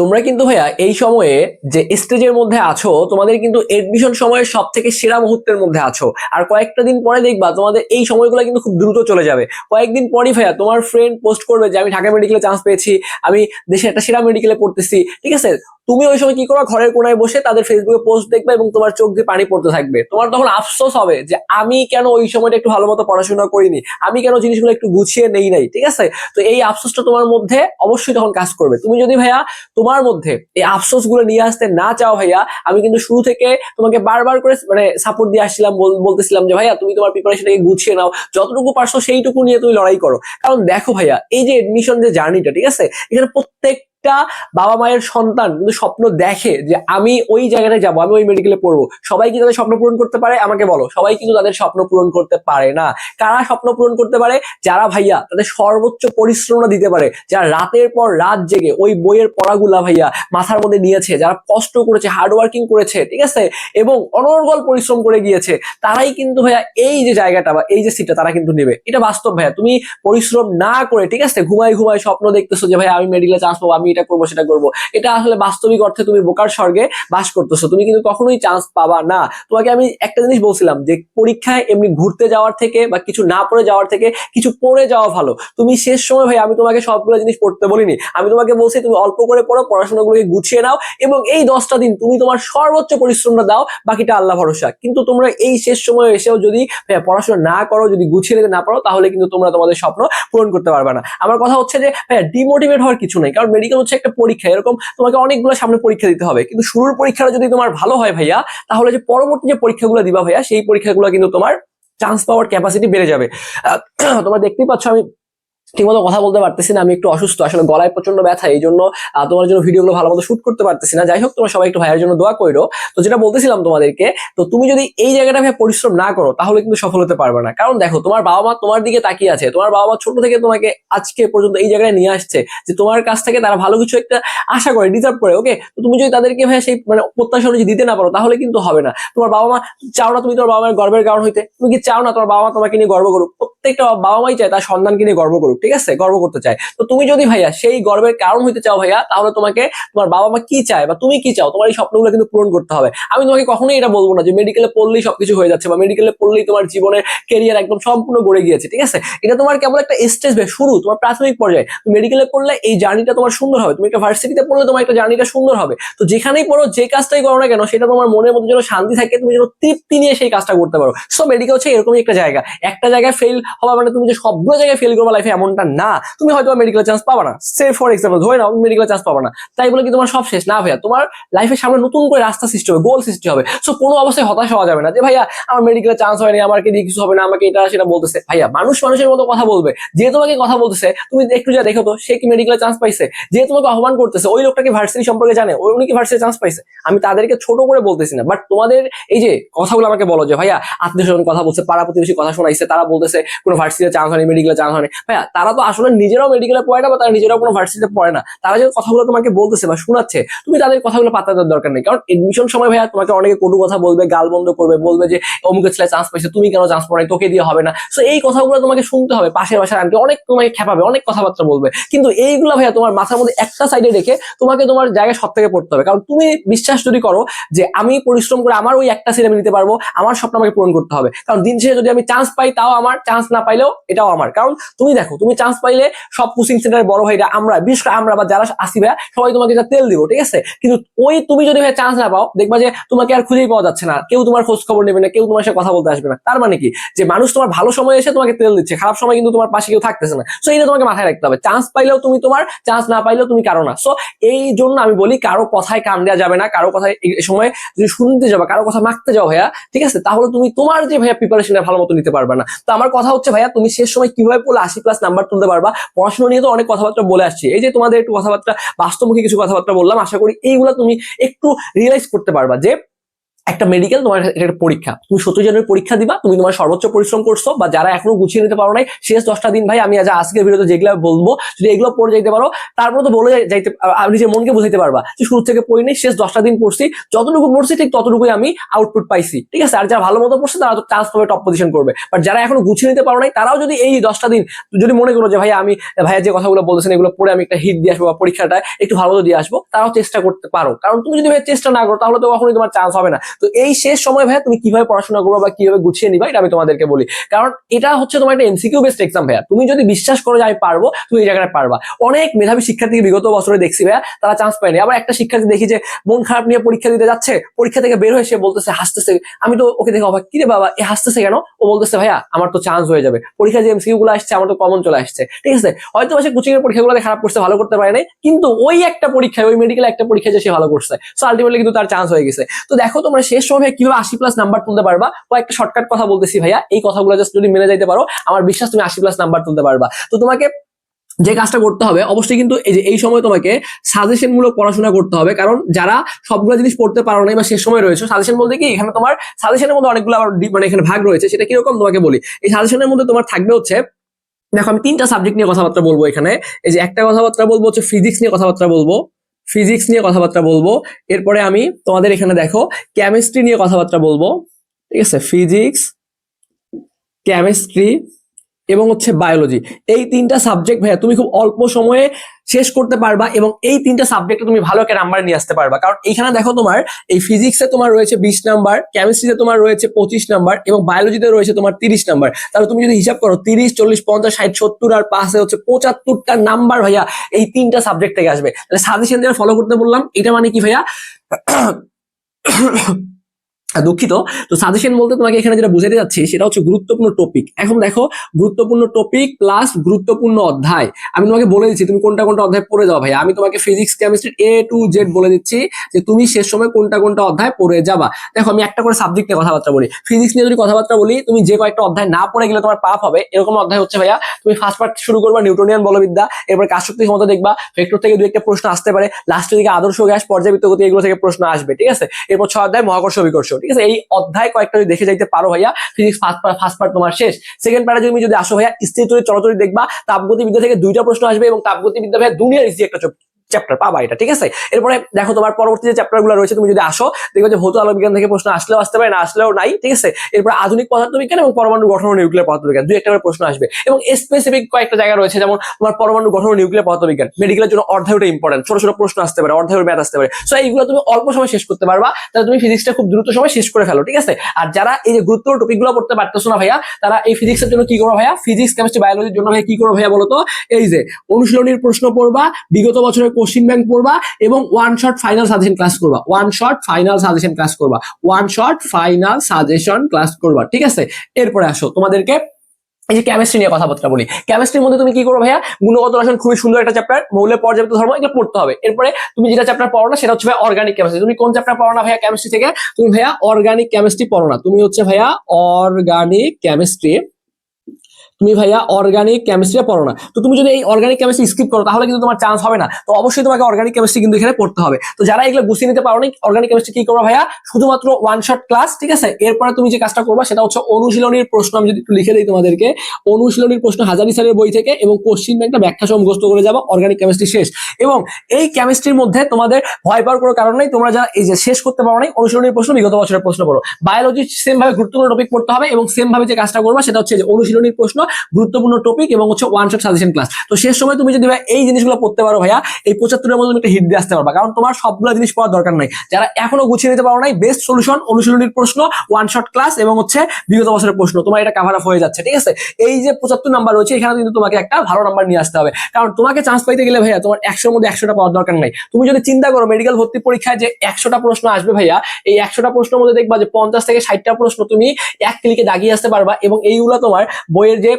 তোমরা কিন্তু ভাইয়া এই সময়ে যে স্টেজের মধ্যে আছো, তোমাদের কিন্তু এডমিশন সময়ের সব থেকে সেরা মুহূর্তের মধ্যে আছো। আর কয়েকটা দিন পরে দেখবা তোমাদের এই সময়গুলো কিন্তু খুব দ্রুত চলে যাবে। কয়েকদিন পরই ভাইয়া তোমার ফ্রেন্ড পোস্ট করবে যে, আমি ঢাকা মেডিকেলে চান্স পেয়েছি, আমি দেশে একটা সেরা মেডিকেলে পড়তেছি। ঠিক আছে? তুমি ওই সময় কি করো ঘরের কোনায় বসে তাদের ফেসবুকে পোস্ট দেখবে এবং তোমার চোখ দিয়ে পানি পড়তে থাকবে। তোমার তখন আফসোস হবে যে আমি কেন ওই সময়টা একটু ভালো মতো পড়াশোনা করিনি? আমি কেন জিনিসগুলো একটু গুছিয়ে নেই নাই? ঠিক আছে? তো এই আফসোসটা তোমার মধ্যে অবশ্যই তখন কাজ করবে। তুমি যদি ভাইয়া তোমার মধ্যে এই আফসোসগুলো নিয়ে আসতে না চাও ভাইয়া, আমি কিন্তু শুরু থেকে তোমাকে বারবার করে মানে সাপোর্ট দিয়ে আসছিলাম বলতেছিলাম যে ভাইয়া তুমি তোমার প্রিপারেশনটাকে গুছিয়ে নাও, যতটুকু পারছ সেইটুকু নিয়ে তুমি লড়াই করো। কারণ দেখো ভাইয়া, এই যে এডমিশন যে জার্নিটা ঠিক আছে? এখানে প্রত্যেকটা বাবা মায়ের সন্তান কিন্তু স্বপ্ন দেখে যে আমি ওই জায়গাটায় যাব, আমি ওই মেডিকেলে পড়ব। সবাই কি তাদের স্বপ্ন পূরণ করতে পারে? আমাকে বলো। সবাই কিন্তু তাদের স্বপ্ন পূরণ করতে পারে না। কারা স্বপ্ন পূরণ করতে পারে? যারা ভাইয়া তাদের সর্বোচ্চ পরিশ্রমটা দিতে পারে। যারা রাতের পর রাত জেগে ওই বইয়ের পড়াগুলা ভাইয়া মাথার মধ্যে নিয়েছে, যারা কষ্ট করেছে হার্ড ওয়ার্কিং করেছে, ঠিক আছে? এবং অনর্গল পরিশ্রম করে গিয়েছে, তারাই কিন্তু ভাইয়া এই যে জায়গাটা বা এই যে সিটটা তারা কিন্তু নেবে। এটা বাস্তব ভাইয়া। তুমি পরিশ্রম না করে, ঠিক আছে? ঘুমাই ঘুমাই স্বপ্ন দেখতেছো যে ভাই আমি মেডিকেলে চান্স পাবো, আমি এটা করব, সেটা করব। এটা আসলে বাস্তবিক অর্থে তুমি বোকার স্বর্গে বাস করতেছো। তুমি কিন্তু কখনোই চান্স পাবা না। তোমাকে আমি একটা জিনিস বলছিলাম যে, পরীক্ষায় এমনি ঘুরতে যাওয়ার থেকে বা কিছু না পড়ে যাওয়ার থেকে কিছু পড়ে যাওয়া ভালো। তুমি শেষ সময় ভাই, আমি তোমাকে সবগুলো জিনিস পড়তে বলিনি। আমি তোমাকে বলছি, তুমি অল্প করে পড়ো, পড়াশোনাগুলোকে গুছিয়ে নাও এবং এই দশটা দিন তুমি তোমার সর্বোচ্চ পরিশ্রমটা দাও, বাকিটা আল্লাহ ভরসা। কিন্তু তোমরা এই শেষ সময়ে এসেও যদি পড়াশোনা না করো, যদি গুছিয়ে নিতে না পারো, তাহলে কিন্তু তোমরা তোমাদের স্বপ্ন পূরণ করতে পারবে না। আমার কথা হচ্ছে যে ডিমোটিভেট হওয়ার কিছু নেই। কারণ মেডিকেল হচ্ছে একটা পরীক্ষা। এরকম তোমাকে অনেকগুলো সামনে পরীক্ষা দিতে হবে। কিন্তু শুরুর পরীক্ষাটা যদি তোমার ভালো হয় ভাইয়া, তাহলে যে পরবর্তী যে পরীক্ষাগুলো দিবা ভাইয়া, সেই পরীক্ষাগুলো কিন্তু তোমার চান্স পাওয়ার ক্যাপাসিটি বেড়ে যাবে। তোমরা দেখতেই পাচ্ছ আমি ঠিকমতো কথা বলতে পারতেছি না, আমি একটু অসুস্থ। আসলে গলায় প্রচণ্ড ব্যথা, এই জন্য তোমার জন্য ভিডিওগুলো ভালো মতো শুট করতে পারতেছি না। যাই হোক, তোমরা সবাই একটু ভাইয়ের জন্য দোয়া করো তো যেটা বলতেছিলাম তোমাদেরকে, তো তুমি যদি এই জায়গাটা ভাই পরিশ্রম না করো, তাহলে কিন্তু সফল হতে পারবে না। কারণ দেখো, তোমার বাবা মা তোমার দিকে তাকিয়ে আছে। তোমার বাবা মা ছোট থেকে তোমাকে আজকে পর্যন্ত এই জায়গায় নিয়ে আসছে যে তোমার কাছ থেকে তারা ভালো কিছু একটা আশা করে ডিজার্ভ করে ওকে তো তুমি যদি তাদেরকে ভাই সেই মানে প্রত্যাশা অনুযায়ী দিতে না পারো, তাহলে কিন্তু হবে না। তোমার বাবা মা চাও না তুমি তোমার বাবা মায়ের গর্বের কারণ হইতে। তুমি কি চাও না তোমার বাবা মা তোমাকে নিয়ে গর্ব করুক? প্রত্যেকটা বাবা মাই চায় তার সন্তানকে নিয়ে গর্ব করুক। ঠিক আছে? গর্ব করতে চায়। তো তুমি যদি ভাইয়া সেই গর্বের কারণ হইতে চাও ভাইয়া, তাহলে তোমাকে তোমার বাবা মা কি চায় বা তুমি কি চাও, তোমার এই স্বপ্নগুলো কিন্তু পূরণ করতে হবে। আমি তোমাকে কখনোই এটা বলব না যে মেডিকেলে পড়লেই সবকিছু হয়ে যাচ্ছে বা মেডিকেলে পড়লেই তোমার জীবনের কেরিয়ার একদম সম্পূর্ণ গড়ে গিয়েছে, ঠিক আছে? এটা তোমার কেবল একটা স্টেজ শুরু, তোমার প্রাথমিক পর্যায়ে। তুমি মেডিকেলে পড়লে এই জার্নিটা তোমার সুন্দর হবে। তুমি একটা ভার্সিটিতে পড়লে তোমার একটা জার্নিটা সুন্দর হবে। তো যেখানেই পড়ো, যে কাজটাই করো না কেন, সেটা তোমার মনের মধ্যে যেন শান্তি থাকে, তুমি যেন তৃপ্তি নিয়ে সেই কাজটা করতে পারো। সো মেডিকেল হচ্ছে এরকমই একটা জায়গা। একটা জায়গায় ফেল হওয়া মানে তুমি যে সবগুলো জায়গায় ফেল করব লাইফে এমনটা না। তুমি হয়তো মেডিকেল চান্স পাবা না। সে ফর এক্সাম্পল ধরে নাও মেডিকেল চান্স পাবা না। তাই বলে কি তোমার সব শেষ? না ভাইয়া, তোমার লাইফের সামনে নতুন করে রাস্তা সৃষ্টি হবে গোল সৃষ্টি হবে। সো কোনো অবস্থায় হতাশ হওয়া যাবে না যে, ভাইয়া, আমার মেডিকেল চান্স হয়নি আমাকে দিয়ে কিছু হবে না, আমাকে এটা সেটা বলতেছে। ভাইয়া, মানুষ মানুষের মতো কথা বলবে। যে তোমাকে কথা বলতেছে, তুমি একটু যা দেখো তো, সে কি মেডিকেল চান্স পাইছে? যে তোমাকে আহ্বান করতেছে, ওই লোকটা কি ভার্সিটি সম্পর্কে জানে? ওই উনি কি ভার্সিটি চান্স পাইছে? আমি তাদেরকে ছোট করে বলতেছি না। বাট তোমাদের এই যে কথাগুলো আমাকে বলো যে, ভাইয়া আত্মীয় স্বজন কথা বলছে, পাড়া প্রতিবেশী কথা শোনাইছে, তারা বলতেছে, কোনো ভার্সিটিতে চান্স হয়নি মেডিকেলে চান্স হয়নি। ভাইয়া তারা তো আসলে নিজেরাও মেডিকেলে পড়ে না বা তারা নিজেরাও কোনো ভার্সিটিতে পড়ে না। তারা যে কথাগুলো তোমাকে বলতেছে বা শোনাচ্ছে, তুমি তাদের কথাগুলো পাত্তা দেওয়ার দরকার নেই। কারণ এডমিশন সময় ভাইয়া তোমাকে অনেকে কটু কথা বলবে, গাল বন্ধ করবে, বলবে যে অমুকের ছেলে চান্স পাইছে, তুমি কেন চান্স পাই তোকে দিয়ে হবে না। সো এই কথাগুলো তোমাকে শুনতে হবে। পাশের বাসার আন্টি অনেক তোমাকে খেপাবে, অনেক কথাবার্তা বলবে। কিন্তু এইগুলো ভাইয়া তোমার মাথার মধ্যে একটা সাইডে রেখে তোমাকে তোমার জায়গায় সব থেকে পড়তে হবে। কারণ তুমি বিশ্বাস যদি করো যে, আমি পরিশ্রম করে আমার ওই একটা সিট আমি নিতে পারব, আমার স্বপ্ন আমাকে পূরণ করতে হবে। কারণ দিন শেষে যদি আমি চান্স পাই, তাও আমার চান্স না পাইলেও এটাও আমার। কারণ তুমি দেখো, তুমি চান্স পাইলে সব কোচিং সেন্টারে বড় ভাইরা, আমরা, বিশেষ করে আমরা বা যারা আসি ভাইয়া, সবাই তোমাকে যা তেল দিব, ঠিক আছে? কিন্তু ওই তুমি যদি ভাই চান্স না পাও, দেখবা যে তোমাকে আর খুঁজেই পাওয়া যাচ্ছে না, কেউ তোমার খোঁজ খবর নেবে না, কেউ তোমার সাথে কথা বলতে আসবে না। তার মানে কি? যে মানুষ তোমার ভালো সময় এসে তোমাকে তেল দিচ্ছে, খারাপ সময় কিন্তু তোমার পাশে কেউ থাকতেছে না। সো এটা তোমাকে মাথায় রাখতে হবে। চান্স পাইলেও তুমি তোমার চান্স না পাইলেও তুমি কারও না। সো এই জন্য আমি বলি, কারও কথায় কান দেওয়া যাবে না, কারও কথায় এই সময় যদি শুনতে যাবে, কারও কথা মাখতে যাও ভাইয়া, ঠিক আছে? তাহলে তুমি তোমার যে ভাইয়া প্রিপারেশনটা ভালো মতো নিতে পারবে না। তো আমার কথা হচ্ছে ভাইয়া, তুমি শেষ সময় কীভাবে পড়লে আশি প্লাস নাম্বার তুলতে পারবা। পড়াশোনা নিয়ে তো অনেক কথাবার্তা বলে আসছি। এই যে তোমাদের একটু কথাবার্তা, বাস্তবমুখী কিছু কথাবার্তা বললাম, আশা করি এইগুলা তুমি একটু রিয়েলাইজ করতে পারবা যে একটা মেডিকেল তোমার একটা পরীক্ষা। তুমি সত্তর জনের পরীক্ষা দিবা, তুমি তোমার সর্বোচ্চ পরিশ্রম করছ বা যারা এখনও গুছিয়ে নিতে পারো নাই, শেষ দশটা দিন ভাই আমি আজ আজকের ভিডিওতে যেগুলো বলব, যদি এগুলো পড়ে যাইতে পারো, তারপরে তো বলে যাই- যাইতে নিজের মনকে বুঝাইতে পারবা যে শুরু থেকে পড়ি নেই, শেষ দশটা দিন পড়ছি, যতটুকু পড়ছি ঠিক ততটুকুই আমি আউটপুট পাইছি, ঠিক আছে? আর যারা ভালো মতো পড়ছে তারা তো চান্স পাবে টপ পজিশন করবে। বাট যারা এখনও গুছিয়ে নিতে পারো নাই, তারাও যদি এই দশটা দিন, যদি মনে করো যে ভাই আমি, ভাইয়া যে কথাগুলো বলতেছেন এগুলো পড়ে আমি একটা হিট দিয়ে আসব বা পরীক্ষাটা একটু ভালো দিয়ে আসব, তারাও চেষ্টা করতে পারো। কারণ তুমি যদি চেষ্টা না করো, তাহলে তো কখনোই তোমার চান্স হবে না। তো এই শেষ সময় ভাইয়া তুমি কীভাবে পড়াশোনা করব বা কীভাবে গুছিয়ে নিবা এটা আমি তোমাদেরকে বলি। কারণ এটা হচ্ছে তোমার একটা এমসিকিউ বেস্ট এক্সাম ভাইয়া। তুমি যদি বিশ্বাস করো যে আমি পারব, তুমি এই জায়গায় পারবা। অনেক মেধাবী শিক্ষার্থী বিগত বছরে দেখছি ভাইয়া, তারা চান্স পায়নি। আবার একটা শিক্ষার্থী দেখি যে মন খারাপ নিয়ে পরীক্ষা দিতে যাচ্ছে, পরীক্ষা থেকে বের হয়ে সে বলতেছে, হাসতেছে। আমি তো ওকে দেখে অবাক কি রে বাবা, এ হাসতেছে কেন? ও বলতেছে, ভাইয়া, আমার তো চান্স হয়ে যাবে। পরীক্ষা যে এমসিকিউ গুলো আসছে, আমার তো কমন চলে আসছে। ঠিক আছে? হয়তো সে কোচিং এর পরীক্ষাগুলোতে খারাপ করছে, ভালো করতে পারে নাই, কিন্তু ওই একটা পরীক্ষায়, ওই মেডিকেল একটা পরীক্ষায় যে সে ভালো করছে। সো আলটিমেটলি কিন্তু তার চান্স হয়ে গেছে। তো দেখো তোমরা শেষ সময় কীভাবে আশি প্লাস নাম্বার তুলতে পারবা? ও একটা শর্টকাট কথা বলতেছি ভাইয়া। এই কথাগুলো জাস্ট যদি মেনে যাইতে পারো, আমার বিশ্বাস তুমি আশি প্লাস নাম্বার তুলতে পারবা। তো তোমাকে যে কাজটা করতে হবে, অবশ্যই কিন্তু এই যে এই সময় তোমাকে সাজেশন মূলক পড়াশোনা করতে হবে। কারণ যারা সবগুলো জিনিস পড়তে পারো না বা শেষ সময় রয়েছে সাজেশন বলতে কি, এখানে তোমার সাজেশনের মধ্যে অনেকগুলো আবার মানে এখানে ভাগ রয়েছে, সেটা কীরকম তোমাকে বলি। এই সাজেশনের মধ্যে তোমার থাকবে হচ্ছে, দেখো আমি তিনটা সাবজেক্ট নিয়ে কথাবার্তা বলব এখানে। এই যে একটা কথাবার্তা বলব, হচ্ছে ফিজিক্স নিয়ে কথাবার্তা বলব। ফিজিক্স নিয়ে কথাবার্তা বলব। এরপরে আমি তোমাদের এখানে দেখো কেমিস্ট্রি নিয়ে কথাবার্তা বলব। ঠিক আছে? ফিজিক্স কেমিস্ট্রি এবং হচ্ছে বায়োলজি এই তিনটা সাবজেক্ট ভাইয়া, তুমি খুব অল্প সময়ে শেষ করতে পারবা এবং এই তিনটা সাবজেক্টে তুমি ভালো একটা নাম্বার নিয়ে আসতে পারবা। কারণ এইখানে দেখো তোমার, এই ফিজিক্সে তোমার রয়েছে বিশ নাম্বার কেমিস্ট্রিতে তোমার রয়েছে পঁচিশ নাম্বার এবং বায়োলজিতে রয়েছে তোমার তিরিশ নাম্বার তাহলে তুমি যদি হিসাব করো তিরিশ, চল্লিশ, পঞ্চাশ, ষাট, সত্তর আর পাঁচে হচ্ছে পঁচাত্তরটা নাম্বার ভাইয়া এই তিনটা সাবজেক্ট থেকে আসবে। তাহলে সাজেশন দিয়ে ফলো করতে বললাম। এটা মানে কি ভাইয়া? দুঃখিত, তো সাজেশন বলতে তোমাকে এখানে যেটা বুঝাতে যাচ্ছি সেটা হচ্ছে গুরুত্বপূর্ণ টপিক এখন দেখো, গুরুত্বপূর্ণ টপিক প্লাস গুরুত্বপূর্ণ অধ্যায়। আমি তোমাকে বলে দিচ্ছি, তুমি কোনটা কোনটা অধ্যায় পড়ে যাও ভাই আমি তোমাকে physics chemistry A to Z বলে দিচ্ছি যে তুমি শেষ সময় কোনটা কোনটা অধ্যায় পড়ে যাবা। দেখো, আমি একটা করে সাবজেক্ট নিয়ে কথাবার্তা বলি। ফিজিক্স নিয়ে যদি কথাবার্তা বলি, তুমি যে কয়েকটা অধ্যায় না পড়ে গেলে তোমার পাপ হবে। এরকম অধ্যায় হচ্ছে ভাইয়া, তুমি ফার্স্ট পার্ট শুরু করবা নিউটনিয়ান বলবিদ্যা। এরপর কাজশক্তি ক্ষমতা দেখবা। ভেক্টর থেকে দু একটা প্রশ্ন আসতে পারে। লাস্টের দিকে আদর্শ গ্যাস পর্যাবৃত্ত গতি, এগুলো থেকে প্রশ্ন আসবে, ঠিক আছে? এরপর ছয় অধ্যায় মহাকর্ষ বিকর্ষ ঠিক আছে? এই অধ্যায় কয়েকটা যদি দেখে যাইতে পারো ভাইয়া physics first part first part তোমার শেষ। সেকেন্ড পার্টে তুমি যদি আসো ভাইয়া স্থিরতরি চলতরি দেখবা, তাপগতিবিদ্যা থেকে দুইটা প্রশ্ন আসবে এবং তাপগতিবিদ্যা ভাইয়া দুনিয়ার ইজি একটা চ্যাপ্টার পাবা এটা, ঠিক আছে? এরপরে দেখো তোমার পরবর্তী যে চ্যাপ্টারগুলো রয়েছে, তুমি যদি আসো, দেখবে যে ভৌত আলো বিজ্ঞান থেকে প্রশ্ন আসলেও আসতে পারে, না আসলেও নাই, ঠিক আছে? এরপর আধুনিক পদার্থবিজ্ঞান এবং পরমাণু গঠন নিউক্লিয়ার পদার্থবিজ্ঞান, দুই একটা প্রশ্ন আসবে। এবং স্পেসিফিক কয়েকটা জায়গা রয়েছে, যেমন তোমার পরমাণু গঠন নিউক্লিয়ার পদার্থবিজ্ঞান। মেডিকেলের জন্য অর্ধায়ুটা ইম্পর্টেন্ট ছোট ছোট প্রশ্ন আসতে পারে অর্ধায়ুর ম্যাথ আসতে পারে। সো এইগুলো তুমি অল্প সময় শেষ করতে পারবা, তাহলে তুমি ফিজিক্সটা খুব দ্রুত সময় শেষ করে ফেলো, ঠিক আছে? আর যারা এই যে গুরুত্বপূর্ণ টপিকগুলো পড়তে পারতেছো না ভাইয়া, তারা এই ফিজিক্সের জন্য কি করো ভাইয়া? ফিজিক্স কেমিস্ট্রি বায়োলজির জন্য ভাইয়া কি করো ভাইয়া বলতো এই যে অনুশীলনীর প্রশ্ন পড়বা, বিগত বছরের কোশ্চিন ব্যাংক পড়বা এবং one short final suggestion class করবা। One short final suggestion class করবা। One short final suggestion class করবা, ঠিক আছে? এরপরে আসো, তোমাদেরকে এই যে কেমিস্ট্রি নিয়ে কথাবার্তা বলি। কেমিস্ট্রির মধ্যে তুমি কি করো ভাইয়া? গুণগত রসায়ন খুবই সুন্দর একটা চ্যাপ্টার মৌলের পর্যাপ্ত ধর্ম, এগুলো পড়তে হবে। এরপরে তুমি যেটা চ্যাপ্টার পড়ো না, সেটা হচ্ছে ভাইয়া অর্গানিক কেমিস্ট্রি তুমি কোন চ্যাপ্টার পড়ো না ভাইয়া কেমিস্ট্রি থেকে? তুমি ভাইয়া অর্গানিক কেমিস্ট্রি পড়ো না। তুমি হচ্ছে ভাইয়া অর্গানিক কেমিস্ট্রি তুমি ভাইয়া অর্গানিক কেমিস্ট্রি পড়ো না। তো তুমি যদি এই অর্গানিক কেমিস্ট্রি স্কিপ করো, তাহলে কিন্তু তোমার চান্স হবে না। তো অবশ্যই তোমাকে অর্গানিক কেমিস্ট্রি কিন্তু এখানে পড়তে হবে। তো যারা এগুলো গুছিয়ে নিতে পারো না অর্গানিক কেমিস্ট্রি কি করব ভাইয়া? শুধুমাত্র ওয়ান শট ক্লাস ঠিক আছে? এরপরে তুমি যে কাজটা করবা, সেটা হচ্ছে অনুশীলনীর প্রশ্ন। আমি যদি একটু লিখে দিই তোমাদেরকে। অনুশীলনীর প্রশ্ন হাজারি স্যারের বই থেকে এবং কোশ্চিন ব্যাংকটা ব্যাখ্যা সহ মুখস্থ করে যাব। অর্গানিক কেমিস্ট্রি শেষ। এবং এই কেমিস্ট্রির মধ্যে তোমাদের ভয় পাওয়ার কোনো কারণ নেই। তোমরা যারা এই যে শেষ করতে পারো নাই, অনুশীলনীর প্রশ্ন বিগত বছরের প্রশ্ন করো বায়োলজি সেম ভাবে গুরুত্বপূর্ণ টপিক পড়তে হবে এবং সেম ভাবে যে কাজটা করবা, সেটা হচ্ছে যে অনুশীলনীর প্রশ্ন গুরুত্বপূর্ণ টপিক এবং হচ্ছে ওয়ান শট সাজেশন ক্লাস তো শেষ সময় তুমি যদি ভাই এই জিনিসগুলো পড়তে পারো ভাইয়া, এই পঁচাত্তরের মধ্যে একটা হিট দিয়ে আসতে পারবা। কারণ তোমার সবগুলো জিনিস পড়ার দরকার নাই। যারা এখনও গুছিয়ে নিতে পারো নাই বেস্ট সলিউশন অনুশীলনীর প্রশ্ন ওয়ান শট ক্লাস এবং হচ্ছে বিগত বছরের প্রশ্ন। তোমার এটা কাভার আপ হয়ে যাচ্ছে, ঠিক আছে? এই যে পঁচাত্তর নাম্বার রয়েছে, এখানে কিন্তু তোমাকে একটা ভালো নাম্বার নিয়ে আসতে হবে। কারণ তোমাকে চান্স পাইতে গেলে ভাইয়া, তোমার একশোর মধ্যে একশোটা পাওয়ার দরকার নাই। তুমি যদি চিন্তা করো মেডিকেল ভর্তি পরীক্ষায় যে একশোটা প্রশ্ন আসবে ভাইয়া, এই একশোটা প্রশ্নের মধ্যে দেখবা যে পঞ্চাশ থেকে ষাটটা প্রশ্ন তুমি এক ক্লিকে দাগিয়ে আসতে পারবা এবং এইগুলো তোমার বইয়ের যে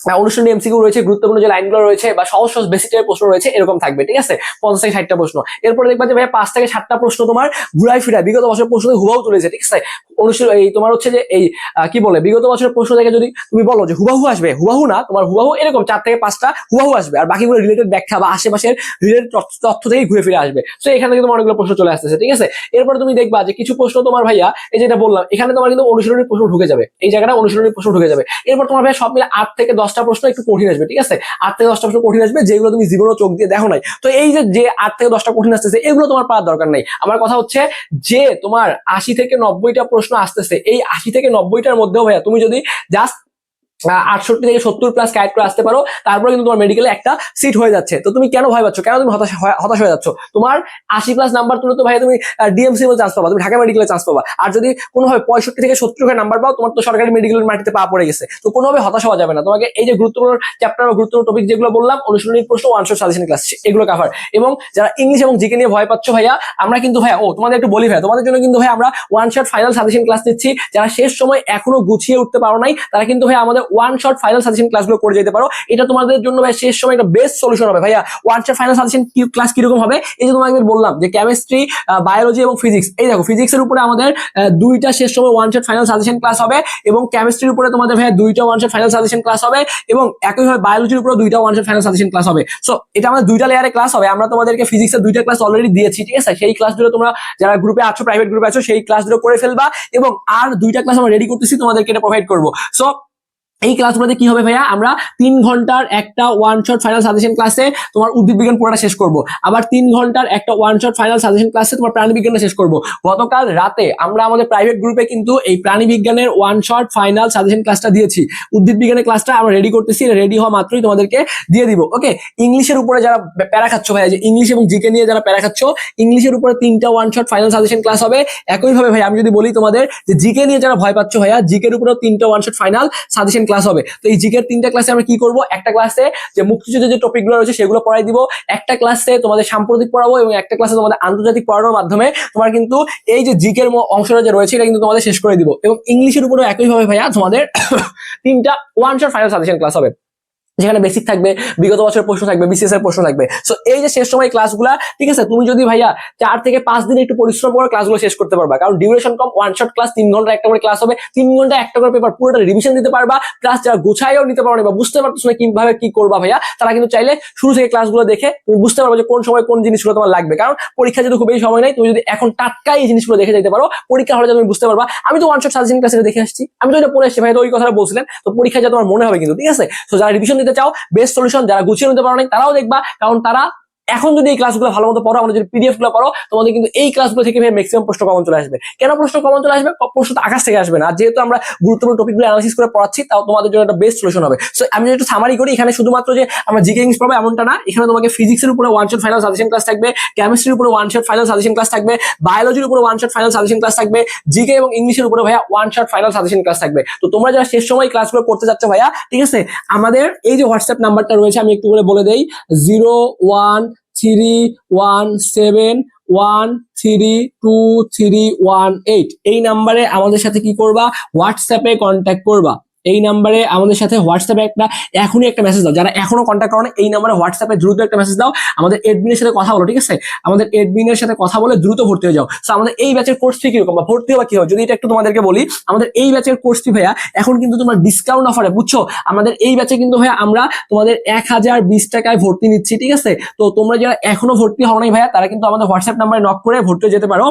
আহ, অনুষ্ঠানে এমসিকিউ রয়েছে গুরুত্বপূর্ণ যে লাইনগুলো রয়েছে বা সহজ সহজ বেসিক টাইপের প্রশ্ন রয়েছে এরকম থাকবে ঠিক আছে? পঞ্চাশ থেকে ষাটটা প্রশ্ন। এরপরে দেখবা যে ভাই পাঁচ থেকে সাতটা প্রশ্ন তোমার ঘুরাই ফিরায় বিগত বছরের প্রশ্ন হুবাহু তুলেছে ঠিক আছে? অনুষ্ঠিত এই তোমার হচ্ছে যে এই কি বলে? বিগত বছরের প্রশ্ন থেকে যদি তুমি বলো যে হুবাহু আসবে হুবাহু না তোমার হুবাহু এরকম চার থেকে পাঁচটা হুবাহু আসবে আর বাকিগুলো রিলেটেড ব্যাখ্যা বা আশেপাশের রিলেটেড তথ্য থেকে ঘুরে ফিরে আসবে। তো এখান তোমার অনেকগুলো প্রশ্ন চলে আসতেছে ঠিক আছে? এরপরে তুমি দেখবা যে কিছু প্রশ্ন তোমার ভাইয়া এই যেটা বললাম এখানে তোমার কিন্তু অনুশীলনী প্রশ্ন ঢুকে যাবে এই জায়গাটা অনুশীলনী প্রশ্ন ঢুকে যাবে। এরপর তোমার ভাইয়া সব মিলে আট থেকে দশটা প্রশ্ন একটু কঠিন আসবে, ঠিক আছে? আট থেকে দশটা প্রশ্ন কঠিন আসবে, যেগুলো তুমি জীবনে চোখ দিয়ে দেখো নাই। তো এই যে যে আট থেকে দশটা কঠিন আসতেছে, এগুলো তোমার পাওয়ার দরকার নেই। আমার কথা হচ্ছে যে, তোমার আশি থেকে নব্বইটা প্রশ্ন আসতেছে, এই আশি থেকে নব্বইটার মধ্যেও ভাইয়া, তুমি যদি জাস্ট আটষট্টি থেকে সত্তর প্লাস ক্যারেক্ট করে আসতে পারো। তারপরে কিন্তু তোমার মেডিকেলে একটা সিট হয়ে যাচ্ছে। তো তুমি কেন ভয় পাচ্ছ? কেন তুমি হতাশ হতাশ হয়ে যাচ্ছ? তোমার আশি প্লাস নাম্বার তুলে তো ভাই তুমি ডিএমসি চান্স পাবা। তুমি ঢাকা মেডিকেলে চান্স পাবা। আর যদি কোনোভাবে পঁয়ষট্টি থেকে সত্তর করে নাম্বার পাও, তোমার তো সরকারি মেডিকেলের মাটিতে পা পড়ে গেছে। তো কোনোভাবে হতাশ হওয়া যাবে না। তোমাকে এই যে গুরুত্বপূর্ণ চ্যাপ্টার বা গুরুত্বপূর্ণ টপিক যেগুলো বললাম অনুশীলনী প্রশ্ন ওয়ান শট সাজেশন ক্লাস এগুলো কাভার এবং যারা ইংলিশ এবং জিকে নিয়ে ভয় পাচ্ছ ভাইয়া, আমরা কিন্তু ভাইয়া, ও, তোমাদের একটু বলি ভাইয়া, তোমাদের জন্য কিন্তু ভাই আমরা one shot final suggestion class দিচ্ছি যারা শেষ সময় এখনও গুছিয়ে উঠতে পারো নাই, তারা কিন্তু ভাই আমাদের ওয়ান শট ফাইনাল সাজেশন ক্লাসগুলো করে যেতে পারো। এটা তোমাদের জন্য ভাই শেষ সময় একটা বেস্ট সলিউশন হবে ভাইয়া। One shot final suggestion class কীরকম হবে? এই যে তোমাকে বললাম যে কেমিস্ট্রি বায়োলজি এবং ফিজিক্স এই দেখো ফিজিক্স এর উপরে আমাদের দুইটা শেষ সময় one shot final suggestion class হবে এবং কেমিস্ট্রির উপরে তোমাদের ভাইয়া দুইটা one shot final suggestion class হবে এবং একইভাবে বায়োলজির উপরে দুইটা one shot final suggestion class হবে। সো এটা আমাদের দুইটা লেয়ারে ক্লাস হবে। আমরা তোমাদেরকে ফিজিক্সের দুইটা ক্লাস অলরেডি দিয়েছি, ঠিক আছে? সেই ক্লাস ক্লাসগুলো তোমরা যারা গ্রুপে আছো প্রাইভেট গ্রুপে আছো, সেই ক্লাস ক্লাসগুলো করে ফেলবা এবং আর দুইটা ক্লাস আমরা রেডি করতেছি, তোমাদেরকে এটা প্রোভাইড করব। সো এই ক্লাসগুলোতে কি হবে ভাইয়া? আমরা তিন ঘণ্টার একটা ওয়ান শট ফাইনাল সাজেশন ক্লাসে তোমার উদ্ভিদ বিজ্ঞান পুরোটা শেষ করব। আবার তিন ঘণ্টার একটা ওয়ান শট ফাইনাল সাজেশন ক্লাসে তোমার প্রাণী বিজ্ঞানটা শেষ করব। গতকাল রাতে আমরা আমাদের প্রাইভেট গ্রুপে কিন্তু এই প্রাণী বিজ্ঞানের ওয়ান শট ফাইনাল সাজেশন ক্লাসটা দিয়েছি। উদ্ভিদ বিজ্ঞানের ক্লাসটা আমরা রেডি করতেছি রেডি হওয়া মাত্রই তোমাদেরকে দিয়ে দিব ওকে ইংলিশের উপরে যারা প্যারা খাচ্ছ ভাইয়া, যে ইংলিশ এবং জিকে নিয়ে যারা প্যারা খাচ্ছ, ইংলিশের উপরে তিনটা one shot final suggestion class হবে। একইভাবে ভাই আমি যদি বলি তোমাদের যে জিকে নিয়ে যারা ভয় পাচ্ছ ভাইয়া, জিকের উপরেও তিনটা one shot final suggestion class হবে। তো এই জিকের তিনটা ক্লাসে আমরা কি করব? একটা ক্লাসে যে মুক্তিযুদ্ধের যে টপিকগুলো রয়েছে সেগুলো পড়াই দিব। একটা ক্লাসে তোমাদের সাম্প্রতিক পড়াবো এবং একটা ক্লাসে তোমাদের আন্তর্জাতিক পড়ানোর মাধ্যমে তোমার কিন্তু এই যে জিকের অংশটা যে রয়েছে, এটা কিন্তু তোমাদের শেষ করে দিব। এবং ইংলিশের উপরেও একইভাবে ভাইয়া তোমাদের তিনটা one shot final suggestion class হবে। যেখানে বেসিক থাকবে, বিগত বছরের প্রশ্ন থাকবে বিসিএস এর প্রশ্ন থাকবে। সো এই যে শেষ সময় ক্লাসগুলা ঠিক আছে? তুমি যদি ভাইয়া চার থেকে পাঁচ দিন একটু পরিশ্রম করে ক্লাসগুলো শেষ করতে পারবা। কারণ ডিউরেশন কম ওয়ান শট ক্লাস তিন ঘণ্টা একটা করে ক্লাস হবে। তিন ঘণ্টা একটা করে পেপার পুরোটা রিভিশন দিতে পারবা। প্লাস যারা গুছাইও নিতে পারো না বা বুঝতে পারতো না কীভাবে কি করবা ভাইয়া, তারা কিন্তু চাইলে শুরু থেকে ক্লাসগুলো দেখে তুমি বুঝতে পারবে যে কোন সময় কোন জিনিসগুলো তোমার লাগবে। কারণ পরীক্ষা যেহেতু খুব বেশি সময় নাই, তুমি যদি এখন টাটকা এই জিনিসগুলো দেখে যেতে পারো, পরীক্ষা হলে তুমি বুঝতে পারবা। আমি তো ওয়ান শট সাজেশন ক্লাসে দেখে আসছি। আমি তো এটা পড়ে আসছি ভাই তো ওই কথাটা বলছিলেন। তো পরীক্ষা যা তোমার মনে হবে কিন্তু, ঠিক আছে? তো যারা রিভিশন দিতে চাও বেস্ট সলিউশন যারা গুছিয়ে নিতে পারো নাই তারাও দেখবা কারণ তারা এখন যদি এই ক্লাসগুলো ভালো মতো পড়ো, আমাদের যদি পিডিএফগুলো পড়ো, তোমাদের কিন্তু এই ক্লাসগুলো থেকে ম্যাক্সিমাম প্রশ্ন কমন চলে আসবে। কেন প্রশ্ন কমন চলে আসবে? প্রশ্ন তো আকাশ থেকে আসবে না। যেহেতু আমরা গুরুত্বপূর্ণ টপিকগুলো অ্যানালিসিস করে পড়াচ্ছি, তাও তোমাদের জন্য একটা বেস্ট সলিউশন হবে। সো আমি যদি একটু সামারি করি, এখানে শুধুমাত্র যে আমরা জিকে ইংলিশ পড়ব এমনটা না। এখানে তোমাকে ফিজিক্সের উপরে one shot final suggestion class থাকবে কেমিস্ট্রির উপরে one shot final suggestion class থাকবে বায়োলজির উপরে one shot final suggestion class থাকবে, জিকে এবং ইংলিশের উপরে ভাইয়া one shot final suggestion class থাকবে। তো তোমরা যারা শেষ সময় ক্লাসগুলো করতে যাচ্ছ ভাইয়া, ঠিক আছে? আমাদের এই যে হোয়াটসঅ্যাপ নাম্বারটা রয়েছে, আমি একটু করে বলে দেই zero one three one seven one three two three one eight এই নাম্বারে আমাদের সাথে কি করবা? হোয়াটসঅ্যাপে কন্ট্যাক্ট করবা। এই নাম্বারে আমাদের সাথে হোয়াটসঅ্যাপে একটা এখনই একটা মেসেজ দাও। যারা এখনও কন্ট্যাক্ট করো না, এই নাম্বারে হোয়াটসঅ্যাপে দ্রুত একটা মেসেজ দাও। আমাদের এডমিনের সাথে কথা বলো ঠিক আছে? আমাদের এডমিনের সাথে কথা বলে দ্রুত ভর্তি হয়ে যাও। তো আমাদের এই ব্যাচের কোর্স ফি কীরকম বা ভর্তি হওয়া কি হয় যদি এটা একটু তোমাদেরকে বলি আমাদের এই ব্যাচের কোর্স ফি ভাইয়া এখন কিন্তু তোমার ডিসকাউন্ট অফারে বুঝছ? আমাদের এই ব্যাচে কিন্তু ভাইয়া আমরা তোমাদের এক হাজার বিশ টাকায় ভর্তি নিচ্ছি ঠিক আছে? তো তোমরা যারা এখনও ভর্তি হও নাই ভাইয়া তারা কিন্তু আমাদের হোয়াটসঅ্যাপ নাম্বারে নক করে ভর্তি যেতে পারো।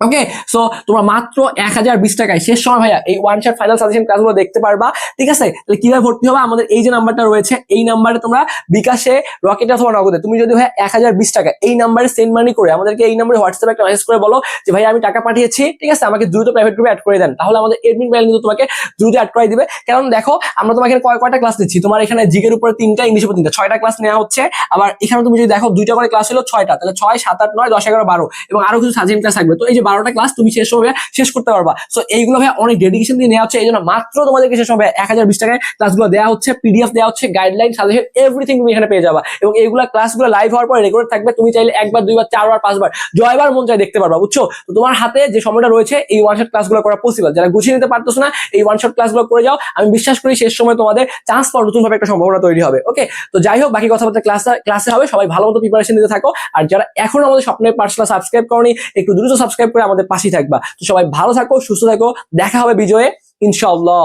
ওকে সো তোমরা মাত্র এক হাজার বিশ টাকায় শেষ সময় ভাইয়া এই ওয়ান শট ফাইনাল সাজেশন ক্লাসগুলো দেখতে পারবা। ঠিক আছে? তাহলে কীভাবে ভর্তি হবে? আমাদের এই যে নাম্বারটা রয়েছে, এই নাম্বারে তোমরা বিকাশে রকেট অথবা নগদে, তুমি যদি ভাই এক হাজার বিশ টাকা এই নাম্বারে সেন্ড মানি করে আমাদেরকে এই নাম্বারে হোয়াটসঅ্যাপে একটা মেসেজ করে বলো যে ভাই আমি টাকা পাঠিয়েছি, ঠিক আছে? আমাকে দ্রুত প্রাইভেট গ্রুপে অ্যাড করে দেন। তাহলে আমাদের এডমিন প্যানেল কিন্তু তোমাকে দ্রুত অ্যাড করে দিবে। কারণ দেখো, আমরা তোমাকে কয় কয়টা ক্লাস দিচ্ছি? তোমার এখানে জিগের উপরে তিনটা, ইংলিশ উপর তিনটা, ছয়টা ক্লাস নেওয়া হচ্ছে। আবার এখানে তুমি যদি দেখো দুইটা করে ক্লাস হলো ছয়টা, তাহলে ছয়, সাত, আট, নয়, দশ, এগারো, বারো এবং আরও কিছু সাজেন ক্লাস থাকবে। তো এই যে বারোটা ক্লাস তুমি শেষ ভাইয়া শেষ করতে পারবা। সো এইগুলো ভাই অনেক ডেডিকেশন দিয়ে নেওয়া হচ্ছে এই জন্য মাত্র তোমাদেরকে শেষ সময় এক হাজার বিশ টাকায়। ক্লাসগুলো দেওয়া হচ্ছে পিডিএফ দেওয়া হচ্ছে গাইডলাইন সাজেশন এভরিথিং তুমি এখানে পেয়ে যাবা। এবং এইগুলো ক্লাসগুলো লাইভ হওয়ার পর রেকর্ড থাকবে, তুমি চাইলে একবার, দুইবার, চারবার, পাঁচবার, জয়বার মন চাই দেখতে পারবা, বুঝছ? তো তোমার হাতে যে সময়টা রয়েছে, এই ওয়ান শট ক্লাসগুলো করা পসিবল যারা গুছিয়ে নিতে পারতো না, এই ওয়ান শট ক্লাসগুলো করে যাও। আমি বিশ্বাস করি শেষ সময় তোমাদের চান্স পাওয়ার নতুন ভাবে একটা সম্ভাবনা তৈরি হবে ওকে তো যাই হোক, বাকি কথাবার্তা ক্লাস ক্লাসে হবে, সবাই ভালো মতো প্রিপারেশন নিতে থাকো। আর যারা এখন আমাদের স্বপ্নের পার্সোনাল সাবস্ক্রাইব করনি, একটু দ্রুত সাবস্ক্রাইব করে আমাদের পাশে থাকবা। তো সবাই ভালো থাকো সুস্থ থাকো। দেখা হবে বিজয়ে ইনশাআল্লাহ।